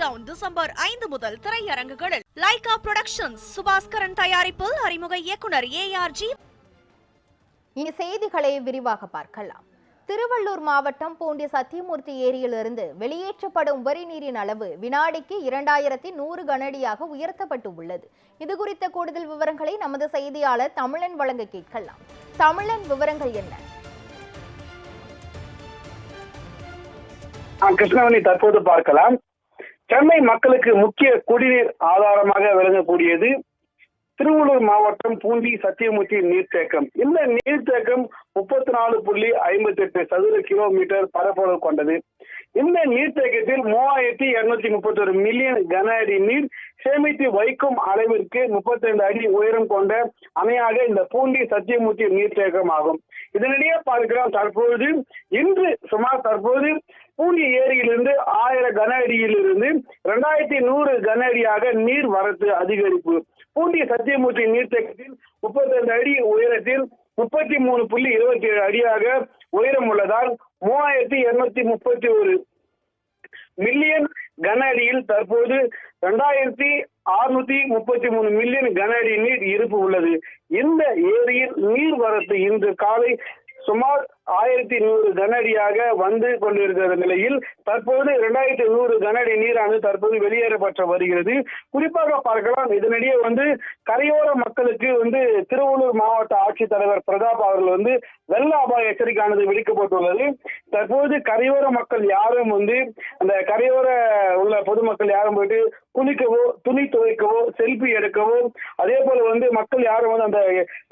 Down December ஐந்து முதல் திரையரங்குகளில் லைகா புரொடக்ஷன்ஸ் சுபாஸ்கரன் தயாரிப்பில் அறிமுக இயக்குனர் ஏ ஆர் ஜி இனி செய்திகளை விரிவாக பார்க்கலாம். திருவள்ளூர் மாவட்டம் பூண்டி சத்தியமூர்த்தி ஏரியிலிருந்து வெளியேற்றப்படும் உபரி நீரின் அளவு வினாடிக்கு இரண்டாயிரத்தி நூறு கனஅடியாக உயர்த்தப்பட்டு உள்ளது. இது குறித்த கூடுதல் விவரங்களை நமது செய்தியாளர் தமிழன் வழங்க கேட்கலாம். தமிழன் விவரங்கள் என்ன? ஆ, கிருஷ்ணவேணி தற்போது பார்க்கலாம். சென்னை மக்களுக்கு முக்கிய குடிநீர் ஆதாரமாக விளங்கக்கூடியது. திருவள்ளூர் மாவட்டம் பூண்டி சத்தியமூர்த்தி நீர்த்தேக்கம். இந்த நீர்த்தேக்கம் முப்பத்தி நாலு புள்ளி ஐம்பத்தி எட்டு சதுர கிலோமீட்டர் பரப்பளவு கொண்டது. இந்த நீர்த்தேக்கத்தில் மூவாயிரத்தி இருநூத்தி முப்பத்தி ஒரு மில்லியன் கன அடி நீர் சேமித்து வைக்கும் அளவிற்கு முப்பத்தி ஐந்து அடி உயரம் கொண்ட அணையாக இந்த பூண்டி சத்தியமூர்த்தி நீர்த்தேக்கம் ஆகும் இதனிடையே பார்க்கிறோம் தற்போது இன்று சுமார் தற்போது பூண்டி ஏரியிலிருந்து ஆயிரம் கன அடியிலிருந்து இரண்டாயிரத்தி நூறு கன அடியாக நீர் வரத்து அதிகரிப்பு. பூண்டி சத்தியமூர்த்தி நீர்த்தேக்கத்தில் ரெண்டு அடி உயரத்தில் முப்பத்தி மூணு புள்ளி இருபத்தி ஏழு அடியாக உயரம் உள்ளதால் மூவாயிரத்தி இருநூத்தி முப்பத்தி ஒரு மில்லியன் கன அடியில் தற்போது இரண்டாயிரத்தி அறுநூத்தி முப்பத்தி மூணு மில்லியன் கன அடி நீர் இருப்பு உள்ளது. இந்த ஏரியில் நீர் வரத்து இன்று காலை சுமார் ஆயிரத்தி நூறு கனஅடியாக வந்து கொண்டிருக்கிற நிலையில் தற்போது இரண்டாயிரத்தி நூறு கனஅடி நீரானது தற்போது வெளியேறப்பட்டு வருகிறது. குறிப்பாக பார்க்கலாம் இதனிடையே வந்து கரையோர மக்களுக்கு வந்து திருவள்ளூர் மாவட்ட ஆட்சித்தலைவர் பிரதாப் அவர்கள் வந்து வெள்ள அபாய எச்சரிக்கையானது விடுக்கப்பட்டுள்ளது. தற்போது கரையோர மக்கள் யாரும் வந்து அந்த கரையோர பொதுமக்கள் யாரும் போயிட்டு குளிக்கவோ துணி துவைக்கவோ செல்ஃபி எடுக்கவோ அதே போல வந்து மக்கள் யாரும் வந்து அந்த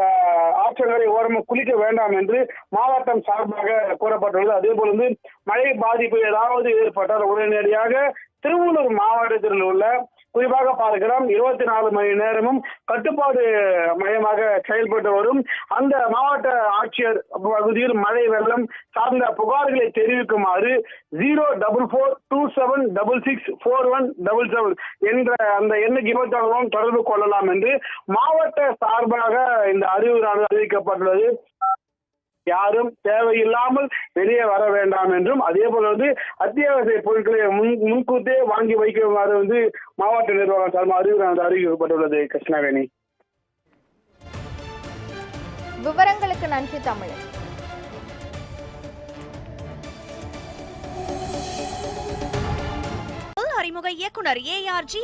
ஆஹ், ஆற்றங்கரை ஓரமா குளிக்க வேண்டாம் என்று மாவட்டம் சார்பாக கூறப்பட்டுள்ளது. அதே போல வந்து மழை பாதிப்பு ஏதாவது ஏற்பட்டால் உடனடியாக திருவள்ளூர் மாவட்டத்தில் உள்ள குறிப்பாக பார்க்கிறோம் இருபத்தி நாலு மணி நேரமும் கட்டுப்பாடு மையமாக செயல்பட்டு வரும். அந்த மாவட்ட ஆட்சியர் பகுதியில் மழை வெள்ளம் சார்ந்த புகார்களை தெரிவிக்குமாறு zero double four two seven double six four one double seven என்ற அந்த எண்ணுக்கு இருபத்தாறு தொடர்பு கொள்ளலாம் என்று மாவட்ட சார்பாக இந்த அறிவுரை அறிவிக்கப்பட்டுள்ளது. யாரும் தேவையில்லாமல் வெளியே வர வேண்டாம் என்றும் அதே போல வந்து அத்தியாவசிய பொருட்களை முன் முன்கூட்டே வாங்கி வைக்குமாறு வந்து மாவட்ட நிர்வாகம் சார்பாக அறிவுறானது அறிவிக்கப்பட்டுள்ளது கிருஷ்ணவேணி. விவரங்களுக்கு நன்றி தமிழன். அறிமுக இயக்குனர் ஏ ஆர் ஜி